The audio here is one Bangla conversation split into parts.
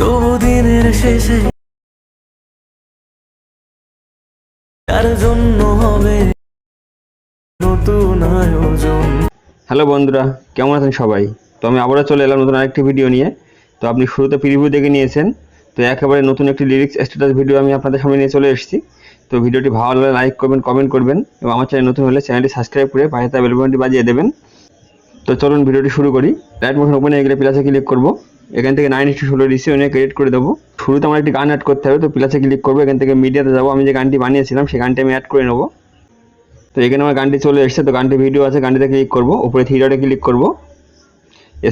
তবু দিনের শেষে তার জন্য হবে নতুন আয়োজন? হ্যালো বন্ধুরা, কেমন আছেন সবাই? তো আমি আবারও চলে এলাম নতুন আরেকটি ভিডিও নিয়ে। তো আপনি শুরুতে প্রিভিউ দেখে নিয়েছেন, তো একেবারে নতুন একটি লিরিক্স স্ট্যাটাস ভিডিও আমি আপনাদের সামনে নিয়ে চলে এসেছি। তো ভিডিওটি ভালো লাগলে লাইক করবেন কমেন্ট করবেন এবং আমার চ্যানেল নতুন হলে চ্যানেলটি সাবস্ক্রাইব করে পাশে থাকা বেলবনটি বাজিয়ে দেবেন। তো চলুন ভিডিওটি শুরু করি। রাইট মোশন ওপেনে এগুলো প্লাসে ক্লিক করব। এখান থেকে নাইন ইস্টু ষোলো রিসিও নিয়ে ক্রেডিট করে দেবো। শুরুতে আমার একটি গান অ্যাড করতে হবে, তো প্লাসে ক্লিক করব। এখান থেকে মিডিয়াতে যাব। আমি যে গানটি বানিয়েছিলাম, সেই গানটি আমি অ্যাড করে নেব। তো এখানে আমার গানটি চলে এসেছে, তো গানটি ভিডিও আছে, গানটিতে ক্লিক করব। উপরে থিয়েটারে ক্লিক করব।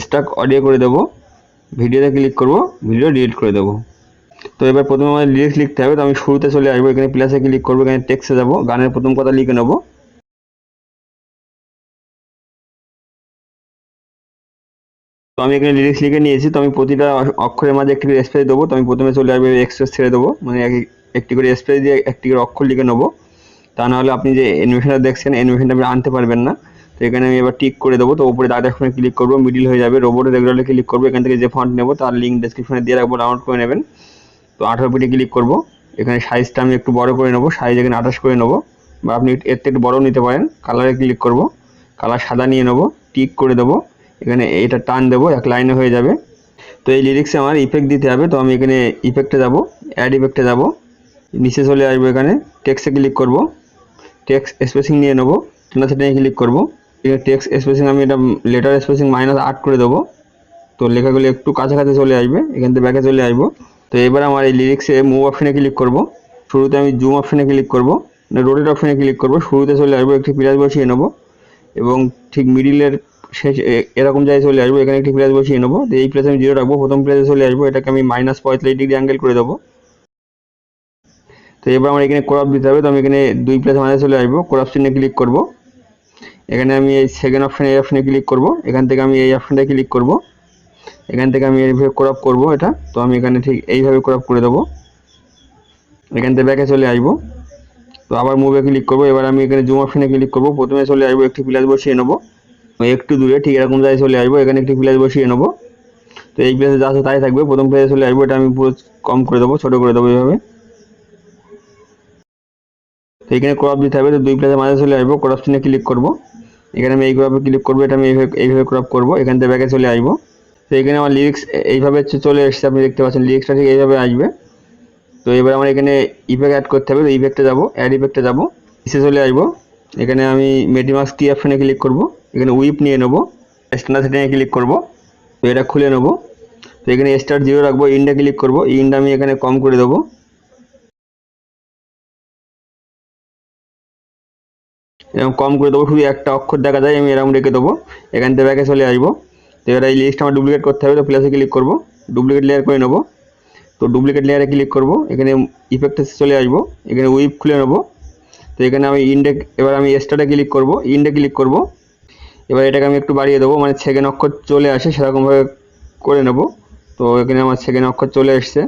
স্টাক অডিও করে দেবো। ভিডিওতে ক্লিক করব। ভিডিও ডিলিট করে দেবো। তো এবার প্রথমে আমাদের লিরিক্স লিখতে হবে, তো আমি শুরুতে চলে আসব। এখানে প্লাসে ক্লিক করব, এখানে টেক্সটে যাব। গানের প্রথম কথা লিখে নেব। তো আমি এখানে লিরিক্স লিখে নিয়েছি, তো আমি প্রতিটা অক্ষরের মাঝে একটি করে স্পেস দেবো, তো আমি প্রথমে চলে আসব এক্সপ্রেস ছেড়ে দেবো মানে এক- একটি করে স্পেস দিয়ে একটি করে অক্ষর লিখে নেব। তা নাহলে আপনি যে অ্যানিমেশনটা দেখছেন অ্যানিমেশনটা আপনি আনতে পারবেন না। তো এখানে আমি এবার টিক করে দেবো, তো উপরে দাদা ফোনে ক্লিক করব মিডিল হয়ে যাবে। রোবটে রেগুলারে ক্লিক করব, এখান থেকে যে ফন্ট নেব, তার লিঙ্ক ডেসক্রিপশনে দিয়ে রাখব ডাউনলোড করে নেবেন। তো আঠারো পিটে ক্লিক করব। এখানে সাইজটা আমি একটু বড় করে নেব সাইজ এখানে আঠাশ করে নেব। বা আপনি এর থেকে একটু বড়ও নিতে পারেন কালারে ক্লিক করব। কালার সাদা নিয়ে নেব টিক করে দেবো। এখানে এটা টান দেবো, এক লাইনে হয়ে যাবে। তো এই লিরিক্সে আমার ইফেক্ট দিতে হবে, তো আমি এখানে ইফেক্টে যাব অ্যাড ইফেক্টে যাব। নিচে চলে আসব এখানে টেক্সে ক্লিক করব। টেক্স স্পেসিং নিয়ে নেব টোনা সেটা নিয়ে ক্লিক করব। এখানে টেক্স স্পেসিং আমি এটা লেটার স্পেসিং মাইনাস আট করে দেবো। তো লেখাগুলো একটু কাছাকাছি চলে আসবে, এখান থেকে ব্যাকে চলে আসব। তো এবার আমার এই লিরিক্সে মুভ অপশনে ক্লিক করব। শুরুতে আমি জুম অপশানে ক্লিক করব রোটেট অপশানে ক্লিক করব। শুরুতে চলে আসব, একটি প্লাস বসিয়ে নেব। এবং ঠিক মিডিলের এ- এরকম জায়গায় চলে আসব, এখানে একটি প্লেস বসিয়ে নেব তো এই প্লেসে আমি জিরো রাখব, প্রথম প্লেসে চলে আসব, এটাকে আমি মাইনাস পঁয়তাল্লিশ ডিগ্রি অ্যাঙ্গেল করে দেবো। তো এবার আমার এখানে কোরাপ দিতে হবে, তো আমি এখানে দুই প্লেস মাঝে চলে আসব কোরাপ চিহ্নে ক্লিক করব। এখানে আমি এই সেকেন্ড অপশানে এই অপশানে ক্লিক করব, এখান থেকে আমি এই অপশানটায় ক্লিক করব। এখান থেকে আমি এইভাবে কোরাপ করব এটা, তো আমি এখানে ঠিক এইভাবে কোরাপ করে দেবো। এখান থেকে ব্যাকে চলে আসব। তো আবার মুভে ক্লিক করব, এবার আমি এখানে জুম অপশানে ক্লিক করব, প্রথমে চলে আসব, একটি প্লাস বসিয়ে নেব। একটু দূরে ঠিক এরকম জায়গায় চলে আসব, এখানে একটি প্লেস বসিয়ে নেব। তো এই প্লেসে যা তাই থাকবে। প্রথম প্লেসে চলে আসব, এটা আমি পুরো কম করে দেবো, ছোটো করে দেবো এইভাবে। তো এখানে ক্রপ দিতে হবে, তো দুই প্লেসের মাঝে চলে আসব ক্রপ ক্লিক করব। এখানে আমি এই ক্রপে ক্লিক করব, এটা আমি এইভাবে এইভাবে ক্রপ করব, এখান থেকে ব্যাকে চলে আসব। তো এখানে আমার লিরিক্স এইভাবে চলে এসেছে, আপনি দেখতে পাচ্ছেন লিরিক্সটা ঠিক এইভাবে আসবে। তো এবার আমার এখানে ইফেক্ট অ্যাড করতে হবে, তো ইফেক্টে যাব অ্যাড ইফেক্টে যাব এসে চলে আসব। এখানে আমি মেটিমাক্স কি অপশানে ক্লিক করব। এখানে উইপ নিয়ে নেব। স্ট্যান্ডার সেটিংয়ে ক্লিক করব। তো এটা খুলে নেব। তো এখানে স্টার জিরো রাখব ইন্ডা ক্লিক করব। ইন্ডা আমি এখানে কম করে দেবো। এরকম কম করে দেবো, শুধু একটা অক্ষর দেখা যায়, আমি এরকম রেখে দেবো। এখান থেকে ব্যাকে চলে আসব। তো এবার এই লিস্ট আমার ডুপ্লিকেট করতে হবে, তো প্লাসে ক্লিক করব। ডুপ্লিকেট লেয়ার করে নেব। তো ডুপ্লিকেট লেয়ারে ক্লিক করব। এখানে ইফেক্টে চলে আসব। এখানে উইপ খুলে নেব। তো এখানে আমি ইন্ডেক এবার আমি স্টারে ক্লিক করব ইন্ডে ক্লিক করব। এবার এটাকে আমি একটু বাড়িয়ে দেবো মানে সেকেন্ড অক্ষর চলে আসে সেরকমভাবে করে নেব। তো এখানে আমার সেকেন্ড অক্ষর চলে এসছে।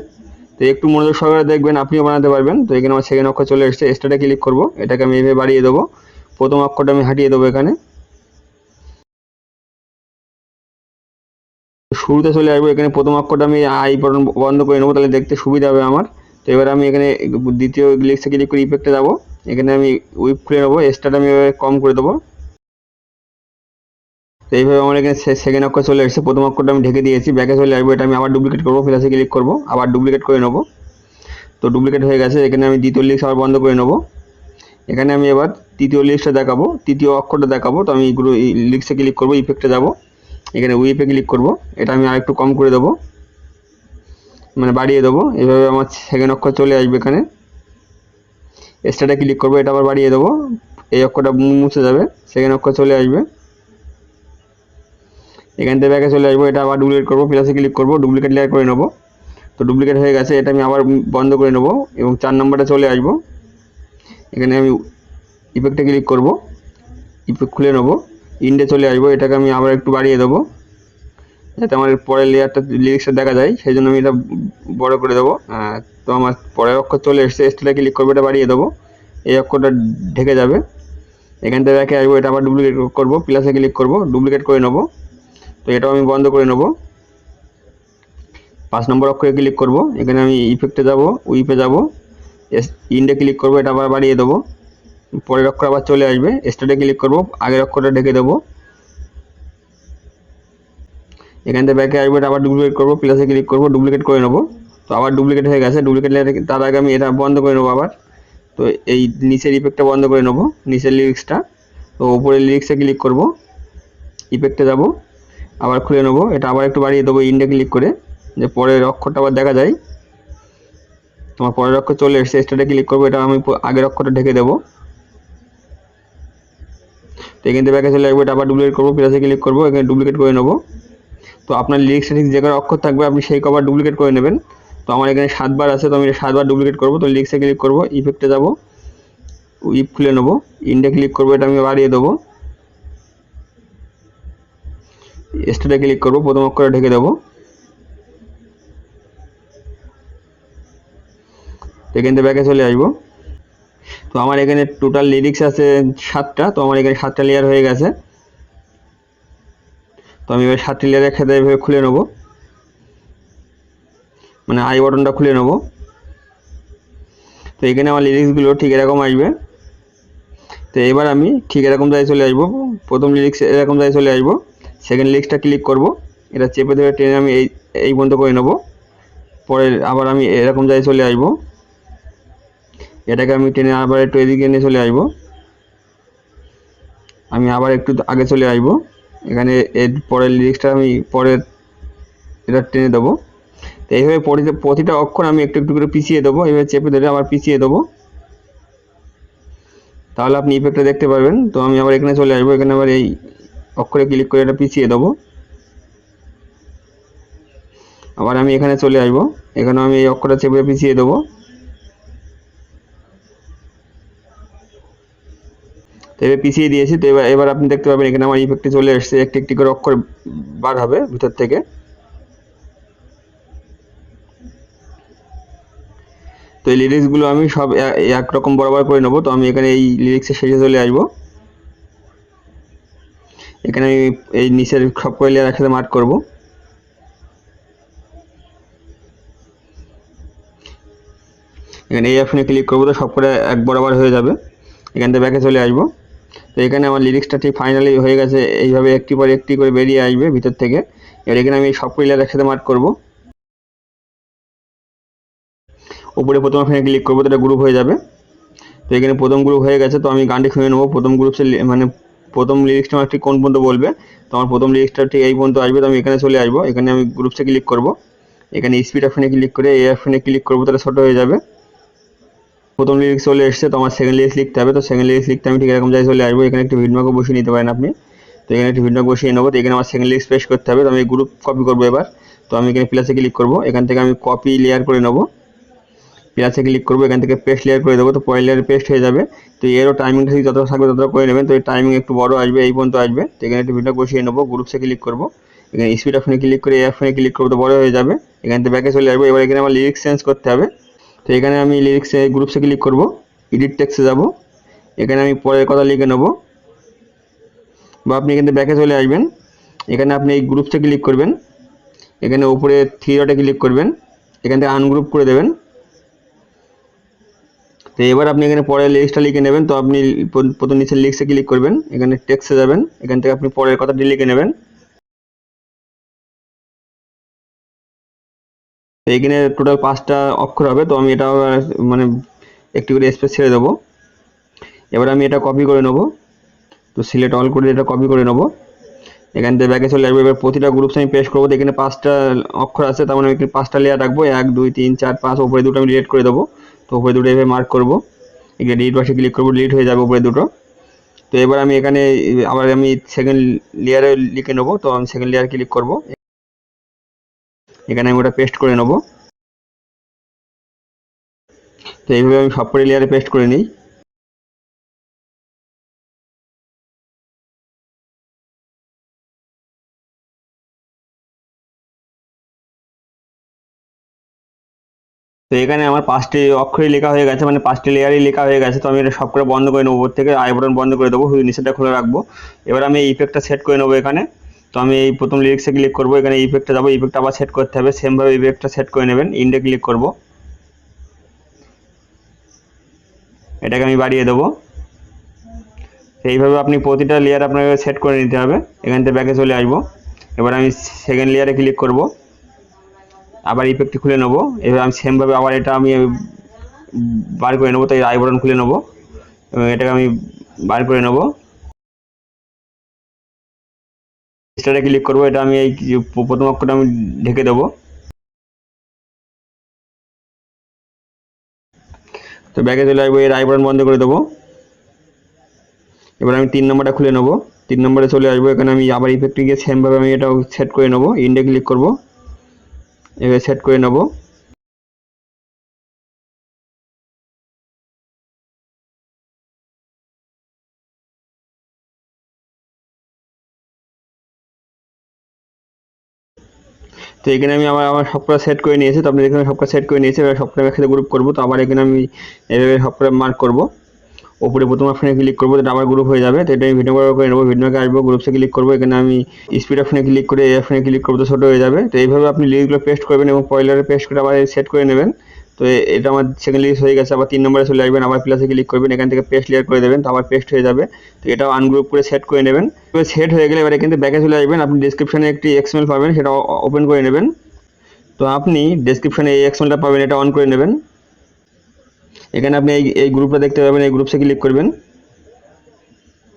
তো একটু মনোযোগ সহকারে দেখবেন, আপনিও বানাতে পারবেন। তো এখানে আমার সেকেন্ড অক্ষর চলে এসছে স্টারে ক্লিক করব, এটাকে আমি এভাবে বাড়িয়ে দেবো। প্রথম অক্ষরটা আমি হাঁটিয়ে দেবো এখানে। শুরুতে চলে আসব, এখানে প্রথম অক্ষরটা আমি আই বটন বন্ধ করে নেব, তাহলে দেখতে সুবিধা হবে আমার। তো এবার আমি এখানে দ্বিতীয় লিক্সে ক্লিক করে ইফেক্টে যাব। এখানে আমি উইপ খুলে নেব স্টারটা আমি এভাবে কম করে দেবো। তো এইভাবে আমার এখানে সেকেন্ড অক্ষর চলে এসেছে। প্রথম অক্ষরটা আমি ঢেকে দিয়েছি ব্যাকে চলে আসব, এটা আমি আবার ডুপ্লিকেট করব প্লাসে ক্লিক করব, আবার ডুপ্লিকেট করে নেব। তো ডুপ্লিকেট হয়ে গেছে, এখানে আমি দ্বিতীয় লিক্স আবার বন্ধ করে নেব। এখানে আমি এবার তৃতীয় লিস্টটা দেখাবো, তৃতীয় অক্ষরটা দেখাবো, তো আমি এগুলো লিক্সে ক্লিক করব ইফেক্টে যাব। এখানে উইপে ক্লিক করব, এটা আমি আরেকটু কম করে দেবো। মানে বাড়িয়ে দেবো, এইভাবে আমার সেকেন্ড অক্ষর চলে আসবে এখানে। স্টারে ক্লিক করব, এটা আবার বাড়িয়ে দেবো। এই অক্ষরটা মুছে যাবে সেকেন্ড অক্ষর চলে আসবে। এখান থেকে ব্যাকে চলে আসব, এটা আবার ডুপ্লিকেট করব প্লাসে ক্লিক করব ডুপ্লিকেট লেয়ার করে নেব। তো ডুপ্লিকেট হয়ে গেছে, এটা আমি আবার বন্ধ করে নেব, এবং চার নম্বরটা চলে আসব। এখানে আমি ইফেক্টে ক্লিক করব ইফেক্ট খুলে নেব ইন্ডে চলে আসব, এটাকে আমি আবার একটু বাড়িয়ে দেবো। যাতে আমার পরের লেয়ারটা লিরিক্সটা দেখা যায় সেই জন্য আমি এটা বড় করে দেবো। তো আমার পরের অক্ষর চলে এসছে স্টেলে ক্লিক করব, এটা বাড়িয়ে দেবো। এই অক্ষরটা ঢেকে যাবে। এখান থেকে রেখে আসব, এটা আবার ডুপ্লিকেট করব প্লাসে ক্লিক করব ডুপ্লিকেট করে নেব। তো এটাও আমি বন্ধ করে নেব। পাঁচ নম্বর অক্ষরে ক্লিক করব, এখানে আমি ইফেক্টে যাব উইপে যাব। ইন্ডে ক্লিক করব, এটা আবার বাড়িয়ে দেবো। পরের অক্ষর আবার চলে আসবে স্টার্টে ক্লিক করব, আগের অক্ষরটা ঢেকে দেবো। এখান থেকে ব্যাকে আসবে আবার ডুপ্লিকেট করব প্লাসে ক্লিক করব ডুপ্লিকেট করে নেব। তো আবার ডুপ্লিকেট হয়ে গেছে ডুপ্লিকেট তার আগে আমি এটা বন্ধ করে নেব আবার। তো এই নিচের ইফেক্টটা বন্ধ করে নেব, নিচের লিরিক্সটা তো উপরের লিরিক্সে ক্লিক করব ইফেক্টে যাব, আবার খুলে নেব। এটা আবার একটু বাড়িয়ে দেবো ইন্ডে ক্লিক করে, যে পরের অক্ষরটা আবার দেখা যায়। তোমার পরের অক্ষর চলে এসেছে স্টার্টে ক্লিক করব, এটা আমি আগের অক্ষরটা ঢেকে দেবো। তো এখান থেকে ব্যাকে চলে আসব, এটা আবার ডুপ্লিকেট করব প্লাসে ক্লিক করব, এখানে ডুপ্লিকেট করে নেব। তো আপনার লিরিক্সে ঠিক যে কটা অক্ষর থাকবে, আপনি সেই কবার ডুপ্লিকেট করে নেবেন। তো আমার এখানে সাতবার আছে, তো আমি সাতবার ডুপ্লিকেট করব। তো লিরিক্সে ক্লিক করব ইফেক্টে যাব। ইফ খুলে নেব ইন্ডে ক্লিক করব, এটা আমি বাড়িয়ে দেবো। স্টেটে ক্লিক করব, প্রথম অক্ষরে ঢেকে দেবো। এখান থেকে ব্যাকে চলে আসব। তো আমার এখানে টোটাল লিরিক্স আছে সাতটা, তো আমার এখানে সাতটা লেয়ার হয়ে গেছে। তো আমি এবার সাতটি লেয়ার একসাথে এভাবে খুলে নেব। মানে আই বটনটা খুলে নেব। তো এখানে আমার লিরিক্সগুলো ঠিক এরকম আসবে। তো এবার আমি ঠিক এরকম জায়গায় চলে আসব। প্রথম লিরিক্স এরকম জায়গায় চলে আসব। সেকেন্ড লিরিক্সটা ক্লিক করব। এটা চেপে ধরে টেনে আমি এই এই বন্ধ করে নেব। পরে আবার আমি এরকম জায়গায় চলে আসব। এটাকে আমি টেনে আবার একটু এদিকে নিয়ে চলে আসব। আমি আবার একটু আগে চলে আসব। এখানে এর পরের লিরিক্সটা আমি পরের এটা টেনে দেবো। তো এইভাবে প্রতিটা- অক্ষর আমি একটু একটু করে পিছিয়ে দেবো, এইভাবে চেপে ধরে আবার পিছিয়ে দেবো। তাহলে আপনি ইফেক্টটা দেখতে পারবেন। তো আমি আবার এখানে চলে আসব, এখানে আবার এই অক্ষরে ক্লিক করে এটা পিছিয়ে দেবো। আবার আমি এখানে চলে আসব এখানে আমি এই অক্ষরটা চেপে পিছিয়ে দেবো। তো এবার পিছিয়ে দিয়েছি, তো এবার এবার আপনি দেখতে পাবেন এখানে আমার ইফেক্টে চলে এসেছে একটি একটি করে অক্ষর বার হবে ভিতর থেকে। তো এই লিরিক্সগুলো আমি সব একরকম বরাবর করে নেব, তো আমি এখানে এই লিরিক্সের শেষে চলে আসব। এখানে আমি এই নিচের সব করে লেয়ার একসাথে মার্ক করব। এখানে এই অপশনে ক্লিক করব তো সব করে এক বরাবর হয়ে যাবে। এখান থেকে ব্যাকে চলে আসব। তো এখানে আমার লিরিক্সটা ঠিক ফাইনালি হয়ে গেছে। এইভাবে একটি পর একটি করে বেরিয়ে আসবে ভিতর থেকে। এবার এখানে আমি সব লেয়ার একসাথে মার্ক করব। উপরে প্রথম অপশনে ক্লিক করব, তো গ্রুপ হয়ে যাবে। তো এখানে প্রথম গ্রুপ হয়ে গেছে, তো আমি গানটি শুনে নেব। প্রথম গ্রুপসে মানে প্রথম লিরিক্সটা আমার ঠিক কোন পর্যন্ত বলবে? তো আমার প্রথম লিরিক্সটা ঠিক এই পর্যন্ত আসবে, তো আমি এখানে চলে আসব। এখানে আমি গ্রুপসে ক্লিক করব। এখানে স্পিড অপশনে ক্লিক করে এই অপশনে ক্লিক করব, তাহলে ছোটো হয়ে যাবে। প্রথম লিরিক্স চলে এসেছে, তো আমার সেকেন্ড লিরিক্স লিখতে হবে, তো সেকেন্ড লিরিক্স লিখতে আমি ঠিক এরকম জায়গায় চলে আসব, এখানে একটি ভিডমার্কও বসিয়ে নিতে পারেন আপনি। তো এখানে একটি ভিডমার্ক বসিয়ে নেব, তো এখানে আমার সেকেন্ড লিরিক্স পেস্ট করতে হবে, তো আমি গ্রুপ কপি করব এবার। তো আমি এখানে প্লাসে ক্লিক করব, এখান থেকে আমি কপি লেয়ার করে নেব। প্লাসে ক্লিক করব, এখান থেকে পেস্ট লেয়ার করে দেবো, তো পয়ের লেয়ার পেস্ট হয়ে যাবে। তো এরও টাইমিংটা যতটা থাকবে ততটা করে নেবেন, তো এই টাইমিং একটু বড় আসবে, এই পর্যন্ত আসবে। তো এখানে একটু ভিডিও বসিয়ে নেব গ্রুপসে ক্লিক করব। এখানে স্পিড অপশনে ক্লিক করে এই অপশনে ক্লিক করব, তো বড় হয়ে যাবে। এখান থেকে ব্যাকে চলে আসব, এবার এখানে আমার লিরিক্স চেঞ্জ করতে হবে। তো এখানে আমি লিরিক্সে গ্রুপসে ক্লিক করব এডিট টেক্সে যাব, এখানে আমি পরের কথা লিখে নেব। বা আপনি এখান থেকে ব্যাকে চলে আসবেন, এখানে আপনি এই গ্রুপসে ক্লিক করবেন, এখানে উপরে থ্রি ডটে ক্লিক করবেন, এখান থেকে আনগ্রুপ করে দেবেন। তো এবার আপনি এখানে পরের লিস্টটা লিখে নেবেন, তো আপনি প্রথম নিচের লিস্টে ক্লিক করবেন, এখানে টেক্সটে যাবেন, এখান থেকে আপনি পরের কথাটি লিখে নেবেন। তো এখানে টোটাল পাঁচটা অক্ষর হবে, তো আমি এটা মানে একটি করে স্পেস ছেড়ে দেবো। এবার আমি এটা কপি করে নেব। তো সিলেক্ট অল করে এটা কপি করে নেব। এখান থেকে ব্যাগে চলে আসব। এবার প্রতিটা গ্রুপস আমি পেস্ট করব। এখানে পাঁচটা অক্ষর আছে, তার মানে আমি পাঁচটা লেয়ার রাখব। এক, দুই, তিন, চার, পাঁচ ওপরে দুটো আমি ডিলিট করে দেবো। তো ওপরে দুটো এভাবে মার্ক করব। এখানে ডিলিট পাশে ক্লিক করব ডিলিট হয়ে যাবে ওপরে দুটো। তো এবার আমি এখানে, আবার আমি সেকেন্ড লেয়ারে লিখে নেব। তো আমি সেকেন্ড লেয়ার ক্লিক করব। এখানে আমি ওটা পেস্ট করে নেব। তো এইভাবে আমি সব লেয়ারে পেস্ট করে নিই। তো এখানে আমার পাঁচটি অক্ষরই লেখা হয়ে গেছে মানে পাঁচটি লেয়ারই লেখা হয়ে গেছে। তো আমি এটা সব করে বন্ধ করে নেব, উপর থেকে আই বটন বন্ধ করে দেবো। নিচেটা খুলে রাখব। এবার আমি এই ইফেক্টটা সেট করে নেব এখানে। তো আমি এই প্রথম লিরিক্সে ক্লিক করব, এখানে ইফেক্টে যাব ইফেক্ট আবার সেট করতে হবে সেমভাবে ইফেক্টটা সেট করে নেবেন ইন্ডে ক্লিক করব। এটাকে আমি বাড়িয়ে দেবো। এইভাবে আপনি প্রতিটা লেয়ার আপনাকে সেট করে নিতে হবে, এখান থেকে ব্যাকে চলে আসব। এবার আমি সেকেন্ড লেয়ারে ক্লিক করব। আবার ইফেক্টটি খুলে নেব। এবার আমি সেমভাবে আবার এটা আমি বার করে নেব, তাই আই বটন খুলে নেব। এবং এটাকে আমি বার করে নেব। স্টারে ক্লিক করব, এটা আমি এই প্রথম অক্ষরটা আমি ঢেকে দেবো। তো ব্যাগে চলে আসব, এর আইবন বন্ধ করে দেবো। এবার আমি তিন নম্বরটা খুলে নেব। তিন নম্বরে চলে আসব, এখানে আমি আবার ইফেক্টে গিয়ে সেমভাবে আমি এটা সেট করে নেব। ইন্ডে ক্লিক করব। এবার সেট করে নেব। তো এখানে আমি আমার আমার সবকটা সেট করে নিয়েছি। তো আপনি এখানে সবটা সেট করে নিয়েছি। এবার সবকটা একসাথে গ্রুপ করব। তো আবার এখানে আমি এভাবে সবটা মার্ক করব। ওপরে প্রথম অপশানে ক্লিক করব এটা আবার গ্রুপ হয়ে যাবে। তো এটা আমি ভিডিও করে নেব। ভিডিওকে আসব গ্রুপসে ক্লিক করব। এখানে আমি স্পিড অপশানে ক্লিক করে এই অপশানে ক্লিক করব, তো ছোটো হয়ে যাবে। তো এইভাবে আপনি লিঙ্কগুলো পেস্ট করবেন এবং পয়লারে পেস্ট করে আবার সেট করে নেবেন। তো এটা আমার সেকেন্ড লিস্ট হয়ে গেছে, আবার তিন নম্বরে চলে আসবেন, আবার প্লাসে ক্লিক করবেন, এখান থেকে পেস্ট লেয়ার করে দেবেন, তো আবার পেস্ট হয়ে যাবে। তো এটাও আনগ্রুপ করে সেট করে নেবেন। এবার সেট হয়ে গেলে এবারে কিন্তু ব্যাকে চলে আসবেন, আপনি ডিসক্রিপশনে একটি এক্সমেল পাবেন, সেটা ওপেন করে নেবেন। তো আপনি ডেসক্রিপশনে এই এক্সমেলটা পাবেন, এটা অন করে নেবেন। এখানে আপনি এই এই গ্রুপটা দেখতে পাবেন, এই গ্রুপসে ক্লিক করবেন।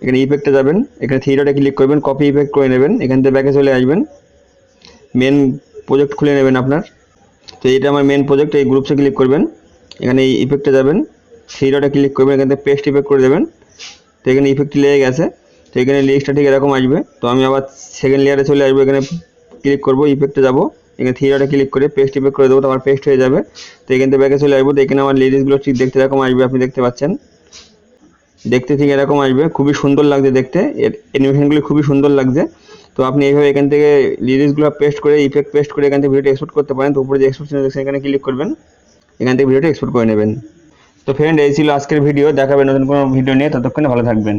এখানে ইফেক্টে যাবেন, এখানে ডটে ক্লিক করবেন কপি ইফেক্ট করে নেবেন, এখান থেকে ব্যাকে চলে আসবেন। মেন প্রজেক্ট খুলে নেবেন আপনার। তো এটা আমার মেন প্রজেক্ট এই গ্রুপসে ক্লিক করবেন। এখানে এই ইফেক্টে যাবেন। থ্রি ডটে ক্লিক করবেন, এখান থেকে পেস্ট ইফেক্ট করে দেবেন। তো এখানে ইফেক্ট লেগে গেছে। তো এখানে লিস্টটা ঠিক এরকম আসবে। তো আমি আবার সেকেন্ড লেয়ারে চলে আসব, এখানে ক্লিক করব ইফেক্টে যাব। এখানে থ্রি ডটে ক্লিক করে পেস্ট ইফেক্ট করে দেবো, তো আমার পেস্ট হয়ে যাবে। তো এখান থেকে ব্যাকে চলে আসব। তো এখানে আমার লিরিক্সগুলো ঠিক দেখতে এরকম আসবে, আপনি দেখতে পাচ্ছেন। দেখতে ঠিক এরকম আসবে। খুবই সুন্দর লাগছে দেখতে। এর অ্যানিমেশনগুলি খুবই সুন্দর লাগছে। তো আপনি এইভাবে এখান থেকে লিরিক্সগুলো পেস্ট করে ইফেক্ট পেস্ট করে এখান থেকে ভিডিওটা এক্সপোর্ট করতে পারেন। তো উপরে যে এক্সপোর্ট দেখছেন এখানে ক্লিক করবেন। এখান থেকে ভিডিওটা এক্সপোর্ট করে নেবেন। তো ফ্রেন্ড এই ছিল আজকের ভিডিও দেখাবেন নতুন কোনো ভিডিও নিয়ে। ততক্ষণে ভালো থাকবেন।